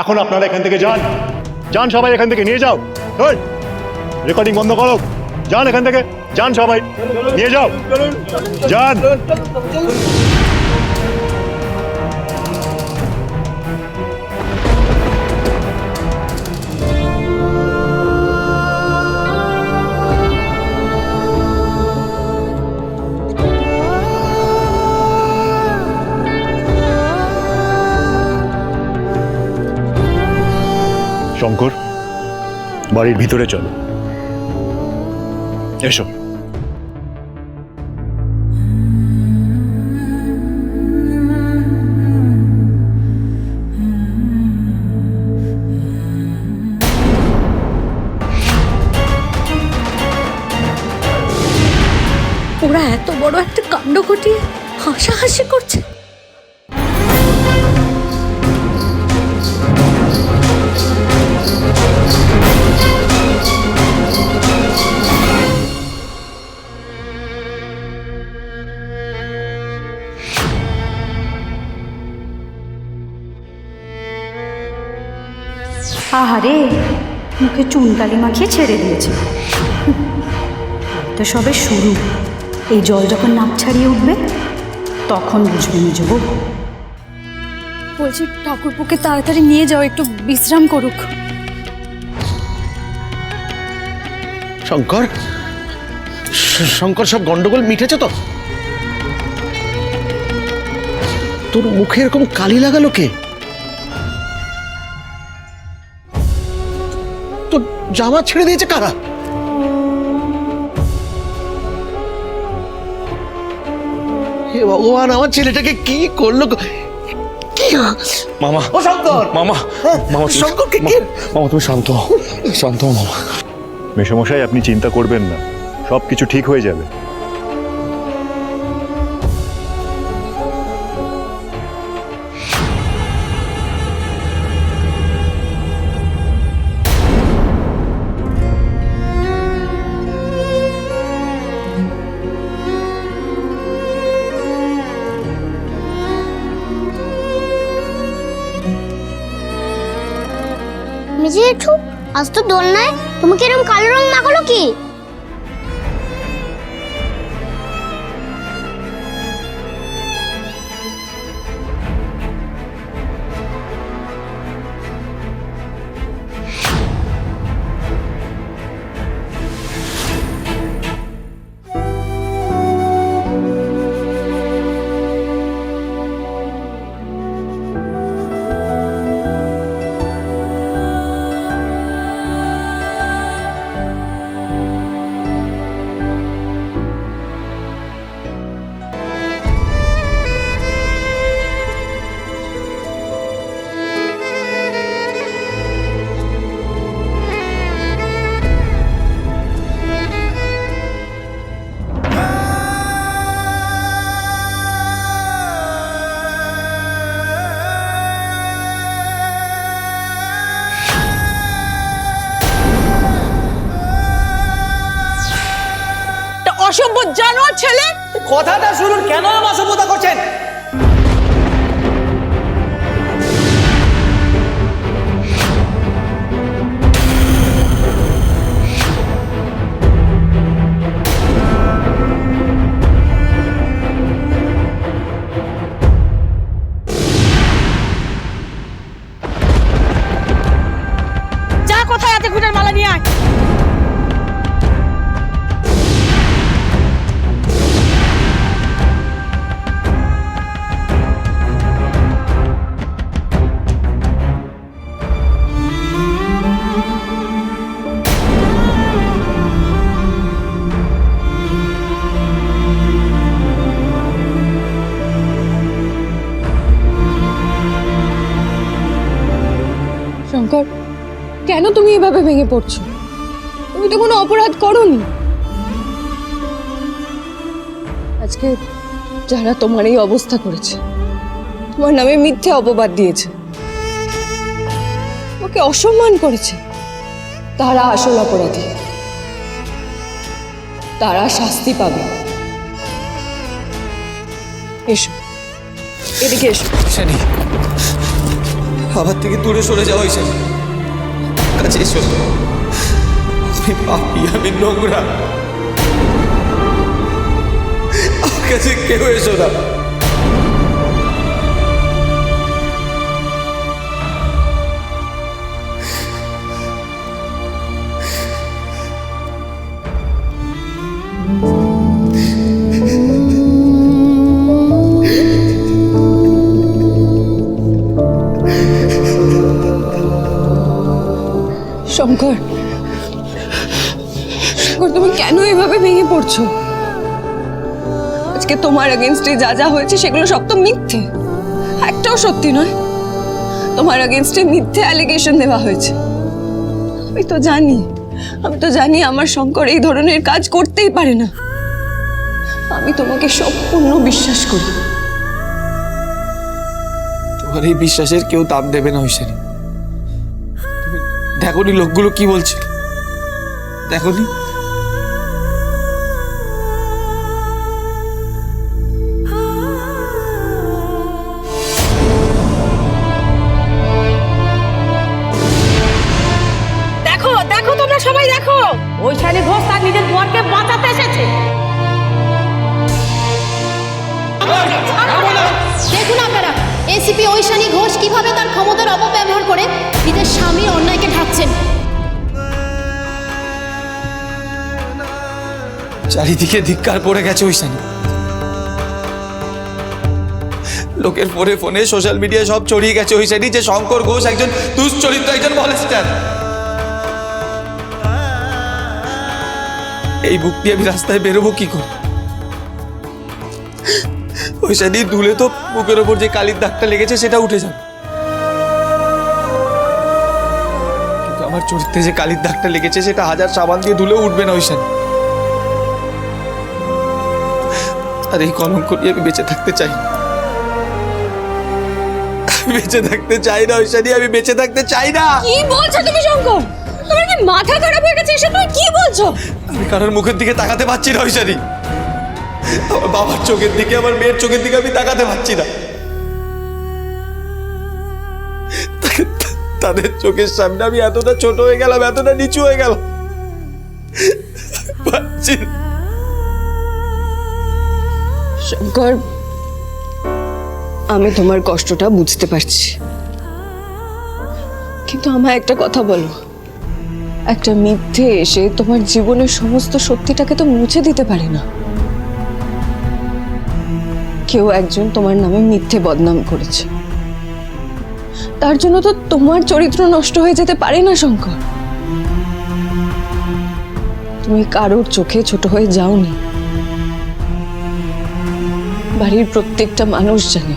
এখন আপনারা এখান থেকে যান। যান সবাই এখান থেকে, নিয়ে যাও। চল রেকর্ডিং বন্ধ করো। যান এখান থেকে, যান সবাই, নিয়ে যাও। যান। শঙ্কর বাড়ির ভিতরে চলো। এসো। ওরা এত বড় একটা কাণ্ড ঘটিয়ে হাসাহাসি করছে। আহারে মুখে চুনকালি মাখিয়ে ছেড়ে দিয়েছে। তো সবে শুরু। এই জল যখন নাক ছাড়িয়ে উঠবে, তখন বুঝবে নিজবু বলছি, ঠাকুরপুকে তাড়াতাড়ি নিয়ে যাও, একটু বিশ্রাম করুক। শঙ্কর শঙ্কর, সব গন্ডগোল মিটেছে তো? তোর মুখে এরকম কালি লাগালো কে? জামা ছেড়ে দিয়েছে কারা? হে ভগবান আমার ছেলেটাকে কি করল? কি? মামা ও শঙ্কর! মামা মামা তুমি- শঙ্করকে মামা তুমি শান্ত হও। শান্ত হও মামা। মেশামশাই আপনি চিন্তা করবেন না। সব কিছু ঠিক হয়ে যাবে। জেঠু আজ তো দোলনায়। তোমাকে এরকম কালো রং মাখালো কি? অসভ্য জানোয়ার ছেলে? কথাটা শুনুন কেন অসভ্যতা করছেন? কেন তুমি এভাবে ভেঙে পড়ছো? তুমি তো কোনো অপরাধ করনি। আজকে যারা তোমার এই অবস্থা করেছে, তোমার নামে মিথ্যে অপবাদ দিয়েছে ওকে অসম্মান করেছে, তারা আসল অপরাধী। তারা শাস্তি পাবে। এসো। এদিকে এসো। আমার থেকে দূরে সরে যাওয়া হয়েছে কাছে এসো। আমি পাপি আমি নোংরা। আমার কাছে কেউ এসো না। পড়ছো আজকে তোমার এগেনস্টে যা যা হয়েছে সেগুলো সব তো মিথ্যে। একটাও সত্যি নয়। তোমার এগেনস্টে মিথ্যে অ্যালিগেশন দেওয়া হয়েছে। আমি তো জানি, আমি তো জানি আমার শঙ্কর এই ধরনের কাজ করতেই পারে না। আমি তোমাকে সম্পূর্ণ বিশ্বাস করি। তোমার এই বিশ্বাসের কেউ দাম দেবে না ঐশানী দেখো নি লোকগুলো কি বলছে? দেখো নি এসিপি ঐশানী ঘোষ কীভাবে তার ক্ষমতার অপব্যবহার করে? নিজের স্বামীর অন্যায়কে ঢাকছেন। চারিদিকে ধিক্কার পড়ে গেছে ঐশানী। লোকের ফোনে ফোনে সোশ্যাল মিডিয়ায় সব ছড়িয়ে গেছে ঐশানী, যে শঙ্কর ঘোষ একজন দুশ্চরিত্র, একজন মলেস্টার এই বুক দিয়ে আমি রাস্তায় বেরোবো কি করে? ঐশানী ধুলে তো বুকের ওপর যে কালির দাগটা লেগেছে সেটা উঠে যাবে। কিন্তু আমার চরিত্রে যে কালির দাগটা লেগেছে সেটা হাজার সাবান দিয়ে ধুলেও উঠবে না ঐশানী আর এই কলঙ্ক নিয়ে আমি বেঁচে থাকতে চাই আমি বেঁচে থাকতে চাই না ঐশানী আমি বেঁচে থাকতে চাই না। কি বলছো তুমি শঙ্কর? তোমার কি মাথা খারাপ হয়ে গেছে? এসব তুমি কি বলছো? আমি কারোর মুখের দিকে তাকাতে পারছি না ঐশানী আমার বাবার চোখের দিকে, আমার মেয়ের চোখের দিকে আমি তাকাতে পারছি না। তাদের চোখের সামনে আমি এতটা ছোট হয়ে গেলাম, এতটা নিচু হয়ে পারছি শঙ্কর, আমি তোমার কষ্টটা বুঝতে পারছি। কিন্তু আমায় একটা কথা বলো। একটা মিথ্যে এসে তোমার জীবনের সমস্ত সত্যিটাকে তো মুছে দিতে পারে না। কেউ একজন তোমার নামে মিথ্যে বদনাম করেছে। তার জন্য তো তোমার চরিত্র নষ্ট হয়ে যেতে পারে না, শঙ্কর। তুমি কারোর চোখে ছোট হয়ে যাওনি। বাড়ির প্রত্যেকটা মানুষ জানে।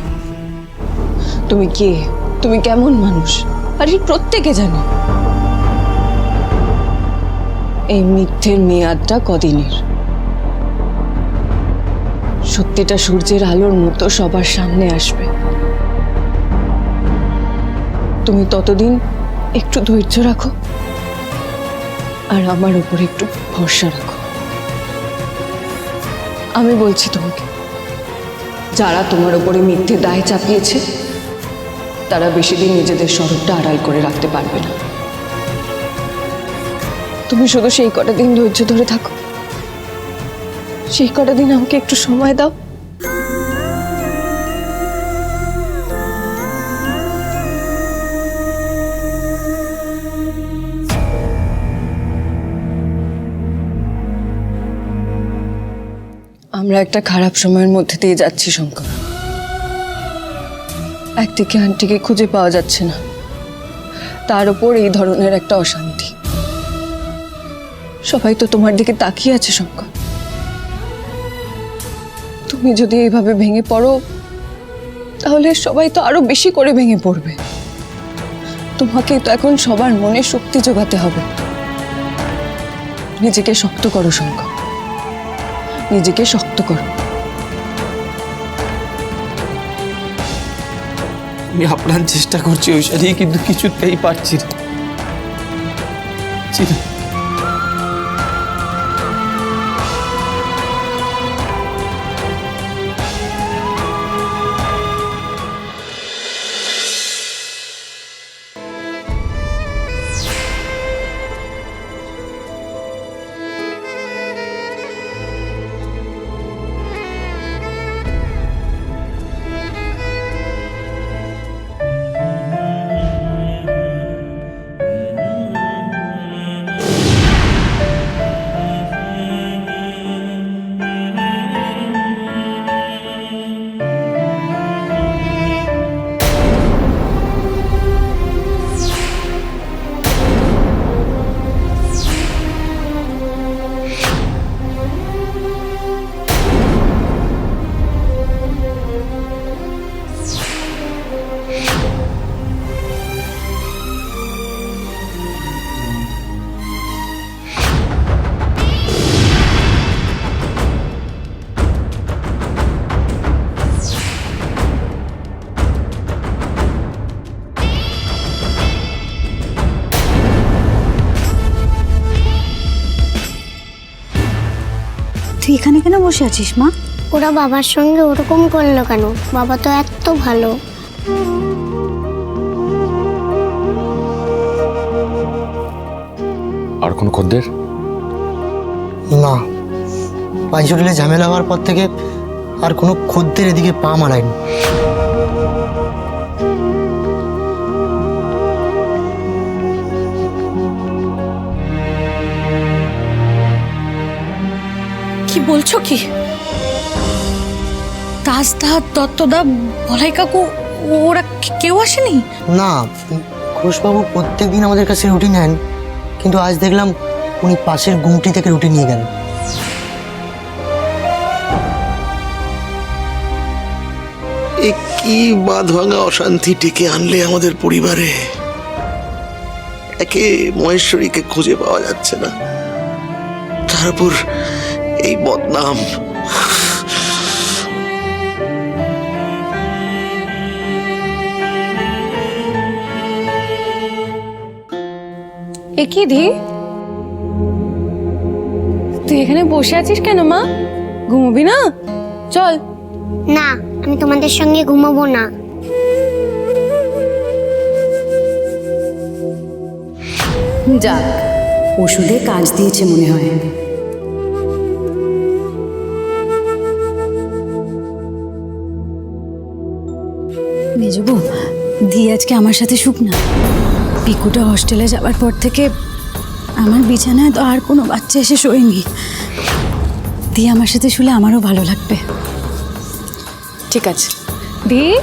তুমি কে? তুমি কেমন মানুষ? বাড়ির প্রত্যেকে জানে। এই মিথ্যের মেয়াদটা কদিনের? সত্যিটা সূর্যের আলোর মতো সবার সামনে আসবে। তুমি ততদিন একটু ধৈর্য রাখো আর আমার উপর একটু ভরসা রাখো। আমি বলছি তোমাকে, যারা তোমার উপরে মিথ্যে দায় চাপিয়েছে, তারা বেশি দিন নিজেদের স্বরূপটা আড়াল করে রাখতে পারবে না। তুমি শুধু সেই কটা দিন ধৈর্য ধরে থাকো। সেই কটা দিন আমাকে একটু সময় দাও। আমরা একটা খারাপ সময়ের মধ্যে দিয়ে যাচ্ছি, শঙ্কর। একদিকে আন্টিকে খুঁজে পাওয়া যাচ্ছে না। তার উপর এই ধরনের একটা অশান্তি। সবাই তো তোমার দিকে তাকিয়ে আছে, শঙ্কর। তুমি যদি এইভাবে ভেঙে পড়ো, তাহলে সবাই তো আরও বেশি করে ভেঙে পড়বে। তোমাকে তো এখন সবার মনে শক্তি যোগাতে হবে। নিজেকে শক্ত করো শঙ্কর নিজেকে শক্ত করো। আমি আপ্রাণ চেষ্টা করছি ঐশানী কিন্তু কিছুতেই পারছি না। বসে আছিস মা? ওরা বাবার সঙ্গে ওরকম করল কেন? বাবা তো এত ভালো। আর কোনো খদ্দের? না। পাঁচ হোটেলে ঝামেলা হওয়ার পর থেকে আর কোনো খদ্দের এদিকে পা মারায়নি। বলছো কি? দাসদা দত্তদা বলাই কাকু ওরা কেউ আসেনি? না ঘোষবাবু প্রত্যেক দিন আমাদের কাছে রুটি নেন কিন্তু আজ দেখলাম উনি পাশের গুমটি থেকে রুটি নিয়ে গেলেন। এ কি বাঁধ ভাঙা অশান্তি ডেকে আনলে আমাদের পরিবারে? একে মহেশ্বরীকে খুঁজে পাওয়া যাচ্ছে না। তারপর এই বদনাম। এ কি ধি? তুই এখানে বসে আছিস কেন মা? ঘুমবি না? চল। না আমি তোমাদের সঙ্গে ঘুমাবো না। যাক ওষুধে কাজ দিয়েছে মনে হয়। আজকে আমার সাথে শুক না। পিকুটা হস্টেলে যাওয়ার পর থেকে আমার বিছানায় তো আর কোনো বাচ্চা এসে শোয়নি। দি আমার সাথে শুলে আমারও ভালো লাগবে। ঠিক আছে। দি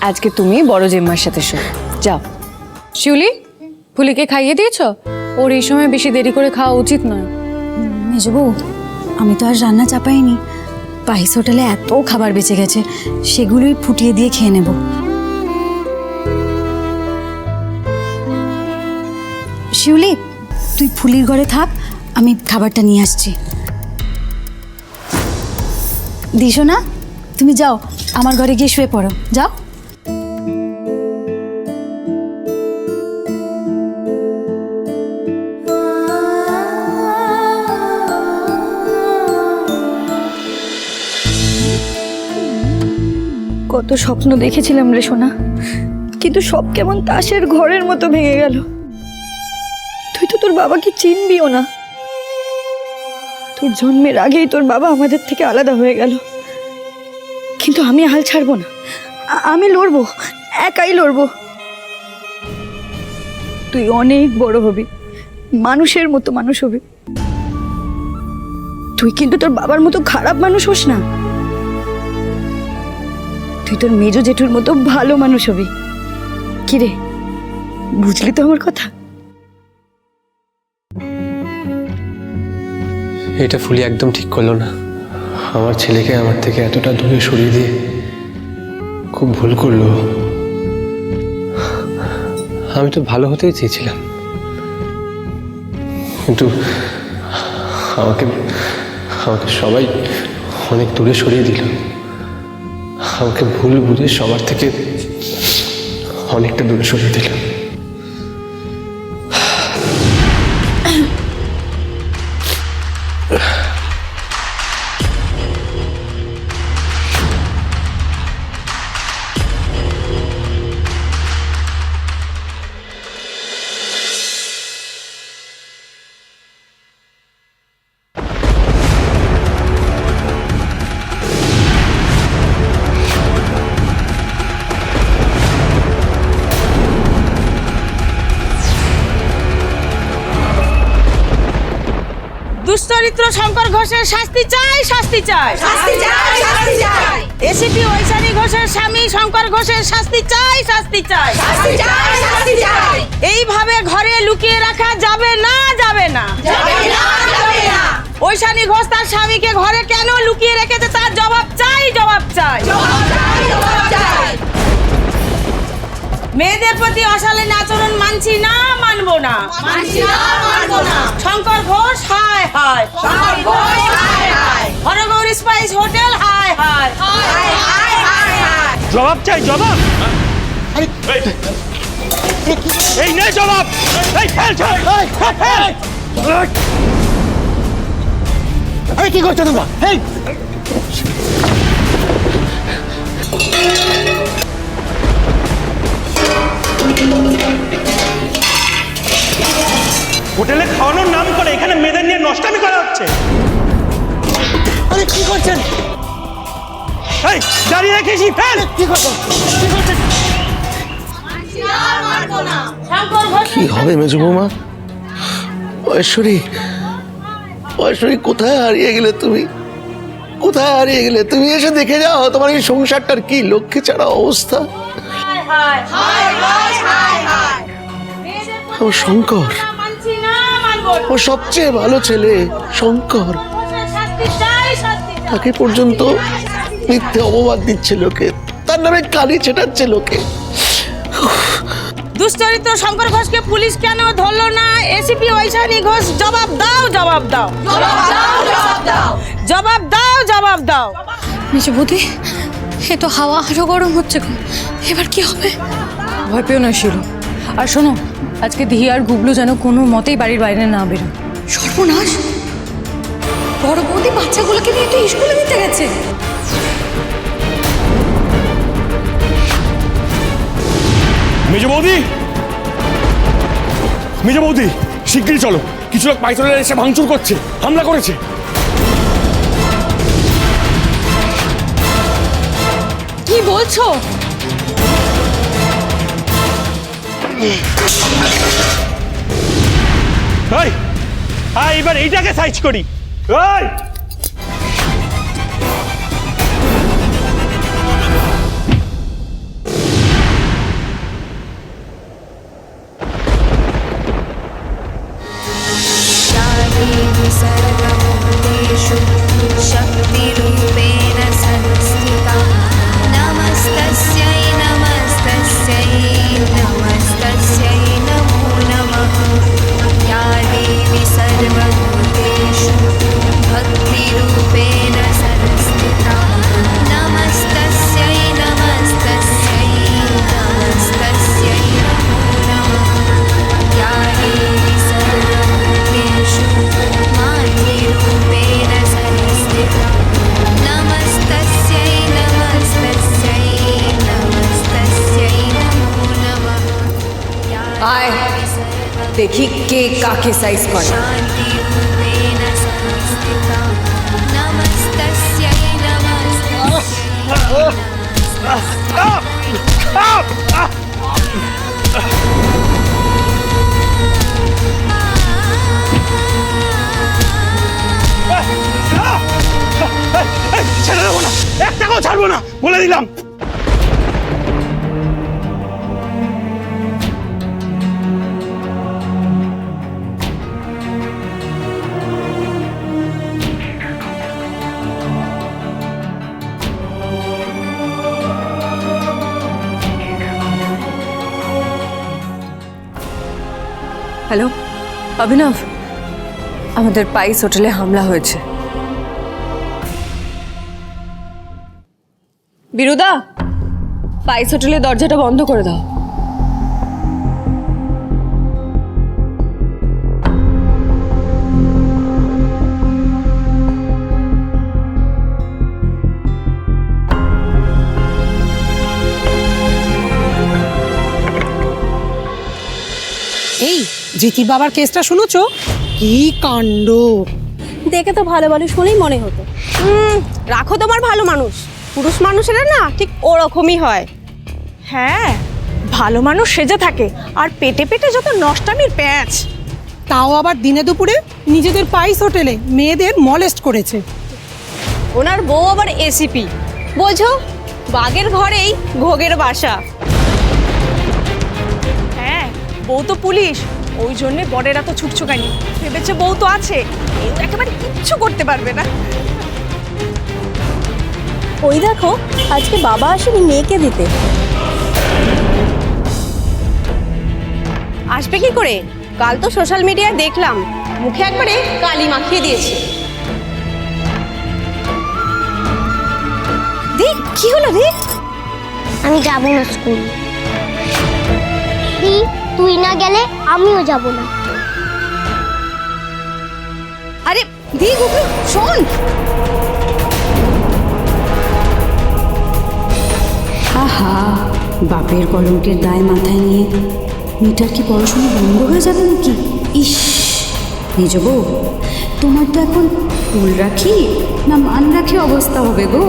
আজকে তুমি বড় জেম্মার সাথে শো। যাও। শিউলি ফুলিকে খাইয়ে দিয়েছ? ওর এই সময় বেশি দেরি করে খাওয়া উচিত নয়। মেজবু আমি তো আর রান্না চাপাইনি। পাইস হোটেলে এত খাবার বেঁচে গেছে সেগুলোই ফুটিয়ে দিয়ে খেয়ে নেব। শিউলি, তুই ফুলির ঘরে থাক, আমি খাবারটা নিয়ে আসছি। দিশো না, তুমি যাও, আমার ঘরে গিয়ে শুয়ে পড়ো। যাও। কত স্বপ্ন দেখেছিলাম রে সোনা, কিন্তু সব কেমন তাসের ঘরের মতো ভেঙে গেল। তোর বাবাকে চিনবিও না। তোর জন্মের আগেই তোর বাবা আমাদের থেকে আলাদা হয়ে গেল। কিন্তু আমি হাল ছাড়বো না। আমি লড়বো, একাই লড়বো। তুই অনেক বড় হবি, মানুষের মতো মানুষ হবি। তুই কিন্তু তোর বাবার মতো খারাপ মানুষ হোস না। তুই তোর মেজো জেঠুর মতো ভালো মানুষ হবি। কিরে, বুঝলি তো আমার কথা? এটা ফুলি একদম ঠিক করল না। আমার ছেলেকে আমার থেকে এতটা দূরে সরিয়ে দিয়ে খুব ভুল করল। আমি তো ভালো হতেই চেয়েছিলাম। কিন্তু আমাকে আমাকে সবাই অনেক দূরে সরিয়ে দিল। আমাকে ভুল বুঝে সবার থেকে অনেকটা দূরে সরিয়ে দিল। দুশ্চরিত্র শঙ্কর ঘোষের শাস্তি চাই শাস্তি চাই। শাস্তি চাই শাস্তি চাই। এসিপি ঐশানী ঘোষের স্বামী শঙ্কর ঘোষের শাস্তি চাই শাস্তি চাই। শাস্তি চাই শাস্তি চাই। এইভাবে ঘরে লুকিয়ে রাখা যাবে না যাবে না। যাবে না যাবে না। ঐশানী ঘোষ তার স্বামীকে ঘরে কেন মেয়েদের প্রতি অশালীন আচরণ মানছি না মানবো না। মানছি না মানবো না। শঙ্কর ঘোষ হায় হায়। শঙ্কর ঘোষ হায় হায়। হরগৌর স্পাইস হোটেল হায় হায়। হায় হায় হায় হায় জবাব চাই জবাব। এই নে জবাব। এই ফেল ফেল। ফেল আরে কি করছ তোমরা? এই। হোটেলে খাওয়ানোর নাম করে এখানে মেয়েদের নিয়ে নষ্টামি করা হচ্ছে। আরে কি করছেন? এই দাঁড়িয়ে রেখেছি ফেল! কি করছেন? কি করছেন? কি হবে মেজো বৌমা? ঐশ্বরী ঐশ্বরী কোথায় হারিয়ে গেলে তুমি? কোথায় হারিয়ে গেলে? তুমি এসে দেখে যাও তোমার এই সংসারটার কি লক্ষ্মী ছাড়া অবস্থা? ও শঙ্কর মানছি না মানবো না। ও সবচেয়ে ভালো ছেলে শঙ্কর। তাকে পর্যন্ত মিথ্যে অপবাদ দিচ্ছে লোকে। তার নামে কালি ছেটাচ্ছে লোকে। দুশ্চরিত্র শঙ্কর ঘোষকে পুলিশ কেন ধরলো না? এসিপি ঐশানী ঘোষ জবাব দাও জবাব দাও। জবাব দাও জবাব দাও। জবাব দাও জবাব দাও। এ তো হাওয়া আরও গরম হচ্ছে গো। এবার কি হবে? ভয় পেও না শিলু। আর শোনো আজকে দিহি আর গুবলু যেন কোনো মতেই বাড়ির বাইরে না বেরো সর্বনাশ! বড় বৌদি বাচ্চাগুলোকে নিয়ে তো স্কুলে দিতে গেছে। মেজো বৌদি! মেজো বৌদি শিগগিরই চলো। কিছু লোক পাইতলের এসে ভাঙচুর করছে হামলা করেছে। কি বলছো? এবার এইটাকে সাইজ করি। এই! কে কাকে সাইজ করে शान्तिरूपेण संस्थिता नमस्तस्यै ছেড়ে দেবো না এক টাকাও ছাড়বো না বলে দিলাম হ্যালো অভিনব আমাদের পাইস হোটেলে হামলা হয়েছে। বিরুদা পাইস হোটেলের দরজাটা বন্ধ করে দাও। জিতি বাবার কেসটা শুনেছ? কি কাণ্ড? দেখে তো ভালো মানুষ বলেই মনে হতো। রাখো তোমার ভালো মানুষ। পুরুষ মানুষেরা না ঠিক ওরকমই হয়। হ্যাঁ ভালো মানুষ সেজে থাকে আর পেটে পেটে যত নষ্টামির প্যাঁচ। তাও আবার দিনে দুপুরে নিজেদের পাইস হোটেলে মেয়েদের মলেস্ট করেছে। ওনার বউ আবার এসিপি। বোঝো বাগের ঘরেই ভোগের বাসা। হ্যাঁ বউ তো পুলিশ ওই জন্যে বরের এত ছুটছুকানি ভেবেছে বউ তো আছে কেউ একেবারে কিচ্ছু করতে পারবে না। ওই দেখো আজকে বাবা আসেনি মেয়েকে দিতে। আসবে কি করে? কাল তো সোশ্যাল মিডিয়ায় দেখলাম মুখে একবারে কালি মাখিয়ে দিয়েছে। দেখ কি হলো দেখ আমি যাব না স্কুল তুই না গেলে আমিও যাব না। আরে দি গুগলু শোন। আহা বাপের কলঙ্কের দায় মাথায় নিয়ে মেয়েটার কি পড়াশোনা বন্ধ হয়ে যাবে নাকি? ইস নিজ বউ তোমার তো এখন ফুল রাখি না মান রাখি অবস্থা হবে গো।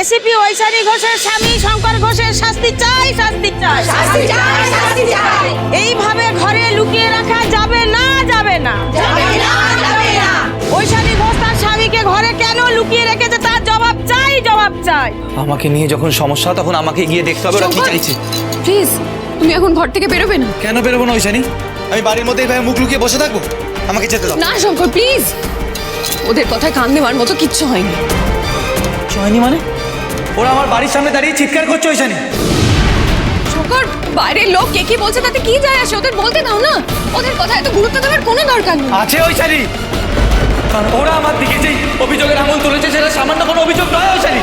এসিপি ঐশানী ঘোষের স্বামী শঙ্কর ঘোষের শাস্তি চাই শাস্তি চাই। শাস্তি চাই শাস্তি চাই। এইভাবে ঘরে লুকিয়ে রাখা যাবে না যাবে না। যাবে না যাবে না। ঐশানী ঘোষ তার স্বামীকে ঘরে কেন লুকিয়ে রেখেছে তার জবাব চাই জবাব চাই। আমাকে নিয়ে যখন সমস্যা তখন আমাকে গিয়ে দেখতে হবে ওরা কি চাইছে। প্লিজ তুমি এখন ঘর থেকে বেরোবে না। কেন বেরোবো না ওইখানে আমি বাড়ির মধ্যে এইভাবে মুখ লুকিয়ে বসে থাকব। আমাকে যেতে দাও। না শঙ্কর প্লিজ। ওদের কথায় কান দেওয়ার মতো কিচ্ছু হয়নি। হয়নি মানে? ওরা আমার বাড়ির সামনে দাঁড়িয়ে চিৎকার করছে ওইখানে। শঙ্কর বাইরের লোক কে কি বলছে তাতে কি যায় আসে? ওদের বলতে দাও না। ওদের কথা এত গুরুত্ব দেওয়ার কোনো দরকার নেই। আছে ওইখানে। কারণ ওরা আমার দিকে যেই অভিযোগের আঙুল তুলেছে সেটা সামান্য কোনো অভিযোগ নয় ওইখানে।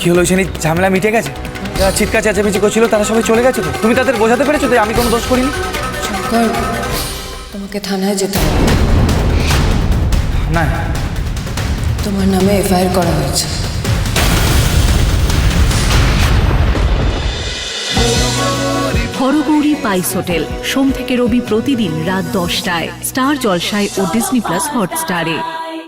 কি হলো ওইখানে? ঝামেলা মিটে গেছে? যারা চিৎকার চেঁচামেচি করছিল তারা সবাই চলে গেছে তো? তুমি তাদের বোঝাতে পেরেছ যে আমি কোনো দোষ করিনি? শঙ্কর তোমাকে থানায় যেতে হবে। না তোমার নামে এফআইআর করা হয়েছে। হরগৌরী পাইস হোটেল। সোম থেকে রবি প্রতিদিন রাত দশটায়। স্টার জলসায় ও ডিসনি প্লাস হটস্টারে।